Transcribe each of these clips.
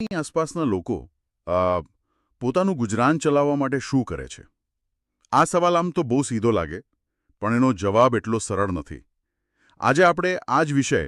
ની આસપાસના લોકો પોતાનું ગુજરાન ચલાવવા માટે શું કરે છે? આ સવાલ આમ તો બહુ સીધો લાગે, પણ એનો જવાબ એટલો સરળ નથી. આજે આપણે આ જ વિષય,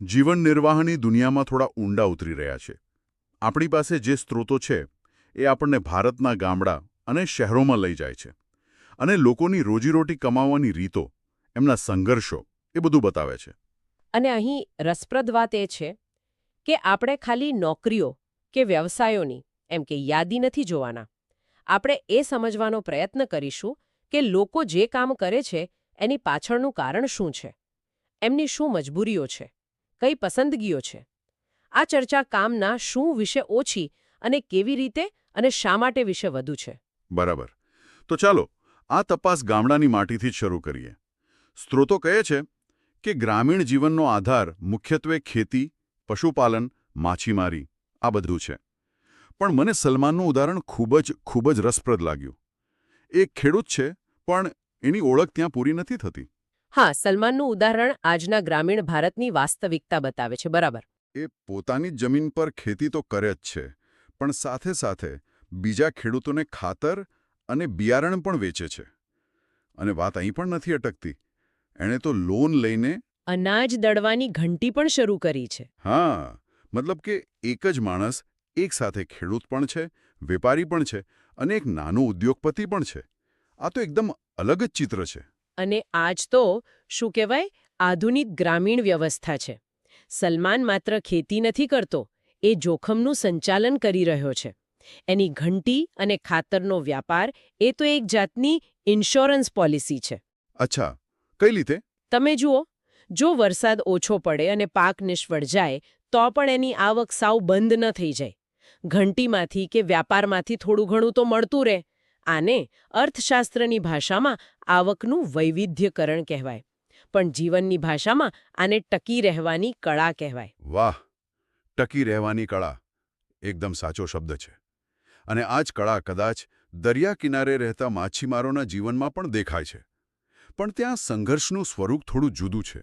જીવન નિર્વાહની દુનિયામાં થોડા ઊંડા ઉતરી રહ્યા છે. આપણી પાસે જે સ્ત્રોતો છે, એ આપણને ભારતના ગામડા અને શહેરોમાં લઈ જાય છે. અને લોકોની રોજીરોટી કમાવવાની રીતો, એમના સંઘર્ષો, એ બધું બતાવે છે. અને અહીં રસપ્રદ વાત એ છે, કે આપણે ખાલી નોકરીઓ કે વ્યવસાયોની, એમ કે યાદી નથી જોવાના. આપણે એ સમજવાનો પ્રયત્ન કરીશું કે લોકો જે કામ કરે છે, એની પાછળનું કારણ શું છે? એમની શું મજબૂરીઓ છે? કઈ પસંદગીઓ છે? આ ચર્ચા કામના શું વિશે ઓછી અને કેવી રીતે અને શા માટે વિશે વધુ છે? બરાબર. તો ચાલો, આ તપાસ ગામડાની માટીથી જ શરૂ કરીએ. સ્ત્રોતો કહે છે કે ગ્રામીણ જીવનનો આધાર મુખ્યત્વે ખેતી, પશુપાલન, માછીમારી આ બધું છે. પણ મને સલમાનનું ઉદાહરણ ખૂબ જ ખૂબ જ રસપ્રદ લાગ્યું. એ ખેડૂત છે પણ એની ઓળખ ત્યાં પૂરી નથી થતી. હા સલમાનનું ઉદાહરણ આજના ગ્રામીણ ભારતની વાસ્તવિકતા બતાવે છે બરાબર. એ પોતાની જમીન પર ખેતી તો કરે જ છે પણ સાથે સાથે બીજા ખેડૂતોને ખાતર અને બિયારણ પણ વેચે છે. અને વાત અહીં પણ નથી અટકતી. એણે તો લોન લઈને અનાજ દળવાની ઘંટી પણ શરૂ કરી છે. હા. મતલબ કે એક જ માણસ એક સાથે ખેડૂત પણ છે વેપારી પણ છે અને એક નાનો ઉદ્યોગપતિ પણ છે. આ તો એકદમ અલગ જ ચિત્ર છે. અને આજ તો શું કહેવાય આધુનિક ગ્રામીણ વ્યવસ્થા છે. સલમાન માત્ર ખેતી નથી કરતો એ જોખમનું સંચાલન કરી રહ્યો છે. એની ઘંટી અને ખાતરનો વ્યાપાર એ તો એક જાતની ઇન્સ્યોરન્સ પોલિસી છે. અચ્છા કઈ રીતે? તમે જુઓ જો વરસાદ ઓછો પડે અને પાક નિષ્ફળ જાય તો પણ એની આવક સાવ બંધ ન થઈ જાય. ઘંટીમાંથી કે વ્યાપારમાંથી થોડું ઘણું તો મળતું રહે. આને અર્થશાસ્ત્રની ભાષામાં આવકનું વૈવિધ્યકરણ કહેવાય. પણ જીવનની ભાષામાં આને ટકી રહેવાની કળા કહેવાય. વાહ! ટકી રહેવાની કળા. એકદમ સાચો શબ્દ છે. અને આ જ કળા કદાચ દરિયા કિનારે રહેતા માછીમારોના જીવનમાં પણ દેખાય છે. પણ ત્યાં સંઘર્ષનું સ્વરૂપ થોડું જુદું છે.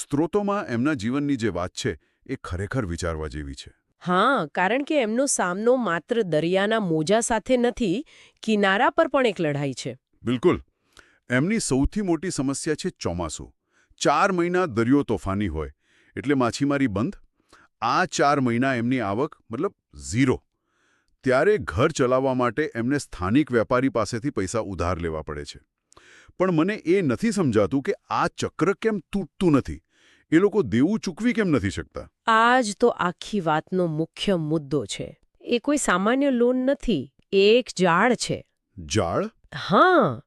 સ્ત્રોતોમાં એમના જીવનની જે વાત છે એ ખરેખર વિચારવા જેવી છે. હા કારણ કે એમનો સામનો માત્ર દરિયાના મોજા સાથે નથી કિનારા પર પણ એક લડાઈ છે. બિલકુલ. એમની સૌથી મોટી સમસ્યા છે ચોમાસું. ચાર મહિના દરિયો તોફાની હોય. એટલે માછીમારી બંધ. આ ચાર મહિના એમની આવક મતલબ ઝીરો. ત્યારે ઘર ચલાવવા માટે એમને સ્થાનિક વેપારી પાસેથી પૈસા ઉધાર લેવા પડે છે. પણ મને એ નથી સમજાતું કે આ ચક્ર કેમ તૂટતું નથી. એ લોકો દેવું ચૂકવી કેમ નથી શકતા? આ જ તો આખી વાતનો મુખ્ય મુદ્દો છે. એ કોઈ સામાન્ય લોન નથી એ એક જાળ છે. જાળ? હા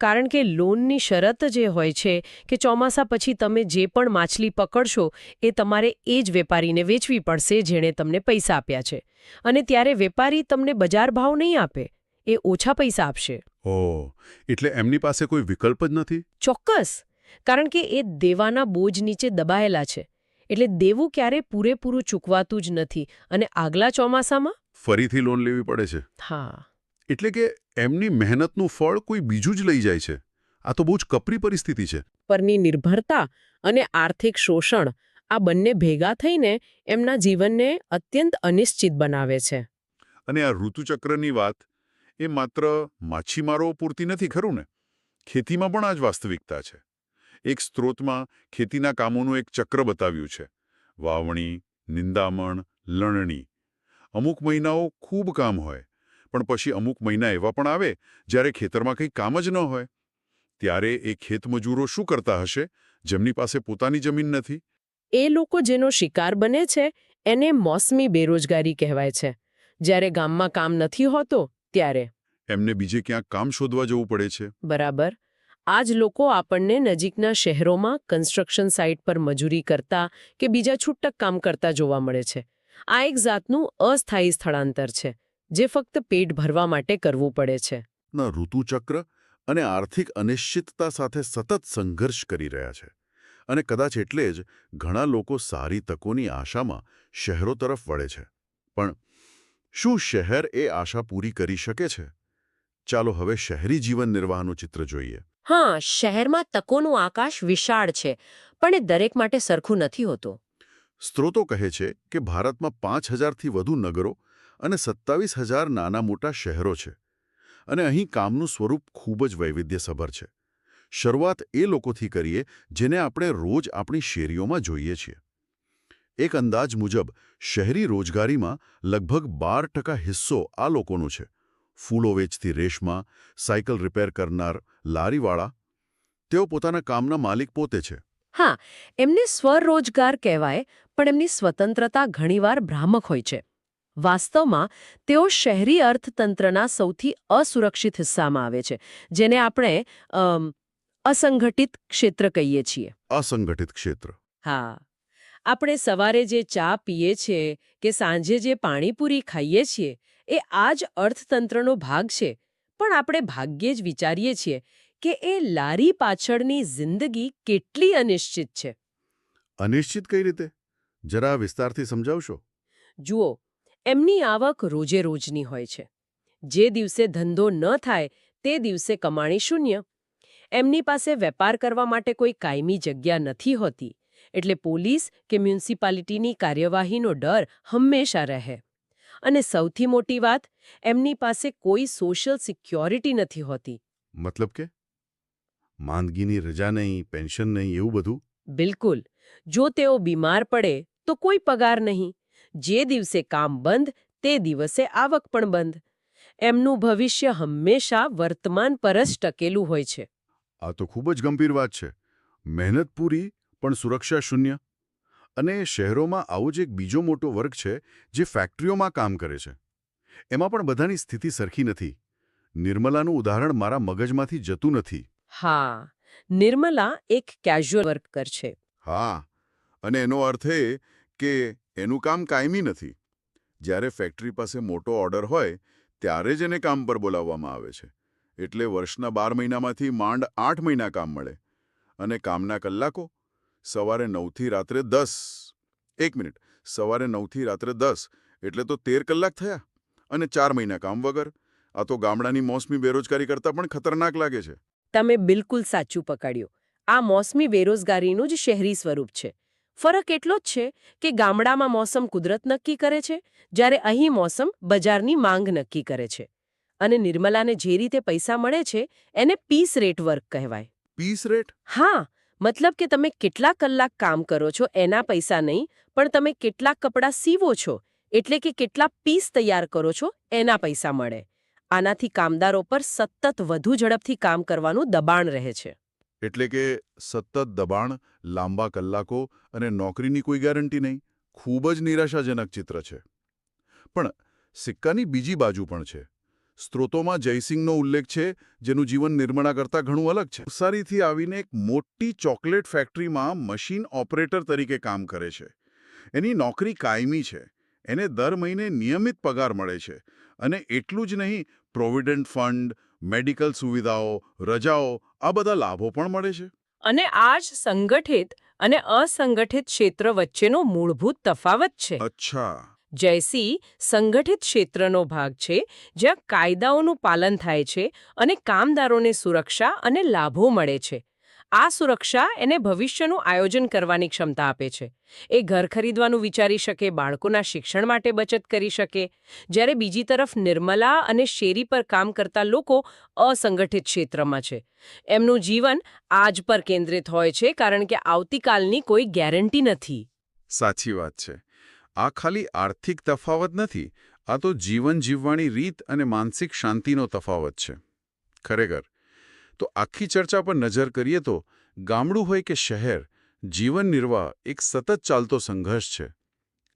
કારણ કે લોનની શરત જે હોય છે કે ચોમાસા પછી તમે જે પણ માછલી પકડશો એ તમારે એ જ વેપારીને વેચવી પડશે જેણે તમને પૈસા આપ્યા છે. અને ત્યારે વેપારી તમને બજાર ભાવ નહીં આપે એ ઓછા પૈસા આપશે. ઓહ એટલે એમની પાસે કોઈ વિકલ્પ જ નથી? ચોક્કસ. કારણ કે એ દેવાના બોજ નીચે દબાયેલા છે. એટલે દેવું ક્યારે પૂરેપૂરું ચૂકવાતું જ નથી. અને આગલા ચોમાસામાં? ફરીથી લોન લેવી પડે છે. હા. એટલે કે એમની મહેનતનું ફળ કોઈ બીજું જ લઈ જાય છે. આ તો બહુ જ કપરી પરિસ્થિતિ છે. પરની નિર્ભરતા અને આર્થિક શોષણ આ બંને ભેગા થઈને એમના જીવનને અત્યંત અનિશ્ચિત બનાવે છે. અને આ ઋતુચક્રની વાત એ માત્ર માછીમારો પૂરતી નથી ખરું ને? ખેતીમાં પણ આ જ વાસ્તવિકતા છે. એક સ્ત્રોતમાં ખેતીના કામોનું એક ચક્ર બતાવ્યું છે. વાવણી નિંદામણ લણણી. અમુક મહિનાઓ ખૂબ કામ હોય પણ પછી અમુક મહિના એવા પણ આવે જ્યારે ખેતરમાં કંઈ કામ જ ન હોય. ત્યારે એ ખેતમજૂરો શું કરતા હશે? જેમની પાસે પોતાની જમીન નથી? એ લોકો જેનો શિકાર બને છે એને મોસમી બેરોજગારી કહેવાય છે. જ્યારે ગામમાં કામ નથી હોતો ત્યારે. એમને બીજે ક્યાંક કામ શોધવા જવું પડે છે. બરાબર. આ જ લોકો આપણને નજીકના શહેરોમાં કન્સ્ટ્રક્શન સાઇટ પર મજૂરી કરતા કે બીજા છૂટક કામ કરતા જોવા મળે છે. આ એક જાતનું અસ્થાયી સ્થળાંતર છે, જે ફક્ત પેટ ભરવા માટે કરવું પડે છે. ઋતુચક્ર અને આર્થિક અનિશ્ચિતતા સાથે સતત સંઘર્ષ કરી રહ્યા છે. અને કદાચ એટલે જ ઘણા લોકો સારી તકોની આશામાં શહેરો તરફ વળે છે. પણ શું શહેર એ આશા પૂરી કરી શકે છે? ચાલો હવે શહેરી જીવન નિર્વાહનું ચિત્ર જોઈએ. હા, શહેરમાં તકોનું આકાશ વિશાળ છે, પણ એ દરેક માટે સરખું નથી હોતું. સ્ત્રોતો કહે છે કે ભારતમાં પાંચ હજારથી વધુ નગરો અને સત્તાવીસ હજાર નાના મોટા શહેરો છે. અને અહીં કામનું સ્વરૂપ ખૂબ જ વૈવિધ્યસભર છે. શરૂઆત એ લોકોથી કરીએ જેને આપણે રોજ આપણી શેરીઓમાં જોઈએ છીએ. એક અંદાજ મુજબ, શહેરી રોજગારીમાં લગભગ બાર હિસ્સો આ લોકોનો છે. ફૂલો વેચતી રેશમા સાયકલ રિપેર કરનાર લારીવાળા તેઓ પોતાના કામના માલિક પોતે છે. હા એમને સ્વરોજગાર કહેવાય પણ એમની સ્વતંત્રતા ઘણીવાર ભ્રામક હોય છે. વાસ્તવમાં તેઓ શહેરી અર્થતંત્રના સૌથી અસુરક્ષિત હિસ્સામાં આવે છે જેને આપણે અસંગઠિત ક્ષેત્ર કહીએ છીએ. અસંગઠિત ક્ષેત્ર. હા. આપણે સવારે જે ચા પીએ છીએ કે સાંજે જે પાણીપુરી ખાઈએ છીએ એ આ જ અર્થતંત્રનો ભાગ છે. પણ આપણે ભાગ્યે જ વિચારીએ છીએ કે એ લારી પાછળની જિંદગી કેટલી અનિશ્ચિત છે. અનિશ્ચિત કઈ રીતે? જરા વિસ્તારથી સમજાવશો? જુઓ એમની આવક રોજે રોજની હોય છે. જે દિવસે ધંધો ન થાય તે દિવસે કમાણી શૂન્ય. એમની પાસે વેપાર કરવા માટે કોઈ કાયમી જગ્યા નથી હોતી. એટલે પોલીસ કે મ્યુનિસિપાલિટીની કાર્યવાહીનો ડર હંમેશા રહે. અને સૌથી મોટી વાત એમની પાસે કોઈ સોશિયલ સિક્યોરિટી નથી હોતી. મતલબ કે? માંદગીની રજા નહીં પેન્શન નહીં એવું બધું? બિલકુલ. જો તેઓ બીમાર પડે તો કોઈ પગાર નહીં. જે દિવસે કામ બંધ તે દિવસે આવક પણ બંધ. એમનું ભવિષ્ય હંમેશા વર્તમાન પર જ ટકેલું હોય છે. આ તો ખૂબ જ ગંભીર વાત છે. મહેનત પૂરી પણ સુરક્ષા શૂન્ય. અને શહેરોમાં આવો જ એક બીજો મોટો વર્ગ છે જે ફેક્ટરીઓમાં કામ કરે છે. એમાં પણ બધાની સ્થિતિ સરખી નથી. નિર્મલાનું ઉદાહરણ મારા મગજમાંથી જતું નથી. હા નિર્મલા એક કેઝ્યુઅલ વર્કર છે. હા અને એનો અર્થ એ કે એનું કામ કાયમી નથી. જ્યારે ફેક્ટરી પાસે મોટો ઓર્ડર હોય ત્યારે જ એને કામ પર બોલાવવામાં આવે છે. એટલે વર્ષના બાર મહિનામાંથી માંડ આઠ મહિના કામ મળે. અને કામના કલાકો સવારે નવથી રાત્રે દસ. એક મિનિટ. સવારે નવથી રાત્રે દસ. એટલે તો તેર કલાક થયા. અને ચાર મહિના કામ વગર. આ તો ગામડાની મોસમી બેરોજગારી કરતાં પણ ખતરનાક લાગે છે. તમે બિલકુલ સાચું પકડ્યું. આ મોસમી બેરોજગારીનું જ શહેરી સ્વરૂપ છે. ફરક એટલો જ છે કે ગામડામાં મોસમ કુદરત નક્કી કરે છે જ્યારે અહીં મોસમ બજારની માંગ નક્કી કરે છે. અને નિર્મલાને જે રીતે પૈસા મળે છે એને પીસ રેટ વર્ક કહેવાય. Piece rate? હા મતલબ કે તમે કેટલા કલાક કામ કરો છો, એના પૈસા નહીં, પણ તમે કેટલા કપડાં સીવો છો, એટલે કે કેટલા પીસ તૈયાર કરો છો, એના પૈસા મળે. આનાથી કામદારો પર સતત વધુ ઝડપથી કામ કરવાનું દબાણ રહે છે. એટલે કે સતત દબાણ, લાંબા કલાકો અને નોકરીની કોઈ ગેરંટી નહીં, ખૂબ જ નિરાશાજનક ચિત્ર છે. પણ સિક્કાની બીજી બાજુ પણ છે. સ્ત્રોતોમાં જયસિંહનો ઉલ્લેખ છે જેનું જીવન નિર્મળા કરતાં ઘણું અલગ છે. નવસારીથી આવીને એક મોટી ચોકલેટ ફેક્ટરીમાં મશીન ઓપરેટર તરીકે કામ કરે છે. એની નોકરી કાયમી છે. એને દર મહિને નિયમિત પગાર મળે છે. અને એટલું જ નહીં પ્રોવિડન્ટ ફંડ મેડિકલ સુવિધાઓ રજાઓ આ બધા લાભો પણ મળે છે. અને આ જ સંગઠિત અને અસંગઠિત ક્ષેત્ર વચ્ચેનો મૂળભૂત તફાવત છે. અચ્છા. જયસી સંગઠિત ક્ષેત્રનો ભાગ છે, જ્યાં કાયદાઓનું પાલન થાય છે અને કામદારોને સુરક્ષા અને લાભો મળે છે. આ સુરક્ષા એને ભવિષ્યનું આયોજન કરવાની ક્ષમતા આપે છે. એ ઘર ખરીદવાનું વિચારી શકે, બાળકોના શિક્ષણ માટે બચત કરી શકે. જ્યારે બીજી તરફ નિર્મલા અને શેરી પર કામ કરતા લોકો અસંગઠિત ક્ષેત્રમાં છે. એમનું જીવન આજ પર કેન્દ્રિત હોય છે, કારણ કે આવતીકાલની કોઈ ગેરંટી નથી. સાચી વાત છે. આ ખાલી આર્થિક તફાવત નથી, આ તો જીવન જીવવાની રીત અને માનસિક શાંતિનો તફાવત છે. ખરેખર. તો આખી ચર્ચા પર નજર કરીએ તો, ગામડું હોય કે શહેર, જીવન નિર્વાહ એક સતત ચાલતો સંઘર્ષ છે.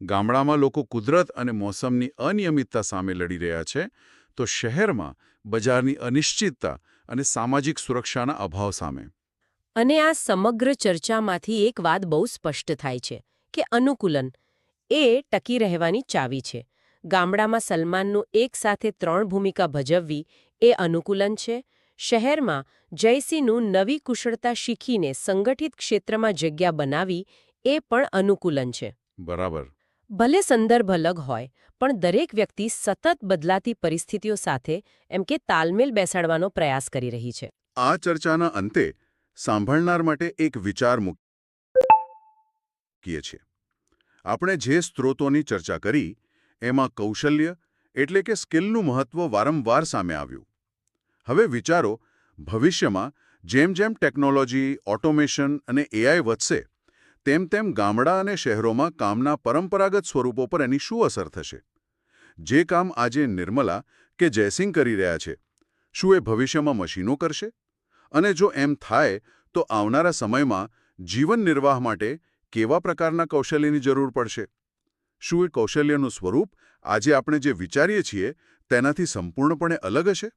ગામડામાં લોકો કુદરત અને મોસમની અનિયમિતતા સામે લડી રહ્યા છે, તો શહેરમાં બજારની અનિશ્ચિતતા અને સામાજિક સુરક્ષાના અભાવ સામે. અને આ સમગ્ર ચર્ચામાંથી એક વાત બહુ સ્પષ્ટ થાય છે, કે અનુકૂલન એ ટકી રહેવાની ચાવી છે. ગામડામાં સલમાનનું એક સાથે ત્રણ ભૂમિકા ભજવવી એ અનુકૂલન છે. શહેરમાં જયસિંહનું નવી કુશળતા શીખીને સંગઠિત ક્ષેત્રમાં જગ્યા બનાવી એ પણ અનુકૂલન છે. બરાબર. ભલે સંદર્ભ અલગ હોય પણ દરેક વ્યક્તિ સતત બદલાતી પરિસ્થિતિઓ સાથે એમ કે તાલમેલ બેસાડવાનો પ્રયાસ કરી રહી છે. આ ચર્ચાના અંતે સાંભળનાર માટે એક વિચાર મૂકીએ છીએ. આપણે જે સ્ત્રોતોની ચર્ચા કરી, એમાં કૌશલ્ય એટલે કે સ્કિલનું મહત્વ વારંવાર સામે આવ્યું. હવે વિચારો, ભવિષ્યમાં જેમ જેમ ટેકનોલોજી, ઓટોમેશન અને એઆઈ વધશે, તેમ તેમ ગામડા અને શહેરોમાં કામના પરંપરાગત સ્વરૂપો પર એની શું અસર થશે? જે કામ આજે નિર્મલા કે જયસિંહ કરી રહ્યા છે, શું એ ભવિષ્યમાં મશીનો કરશે? અને જો એમ થાય, તો આવનારા સમયમાં જીવન નિર્વાહ માટે કેવા પ્રકારના કૌશલ્યની જરૂર પડશે? શું એ કૌશલ્યનું સ્વરૂપ આજે આપણે જે વિચારીએ છીએ તેનાથી સંપૂર્ણપણે અલગ હશે?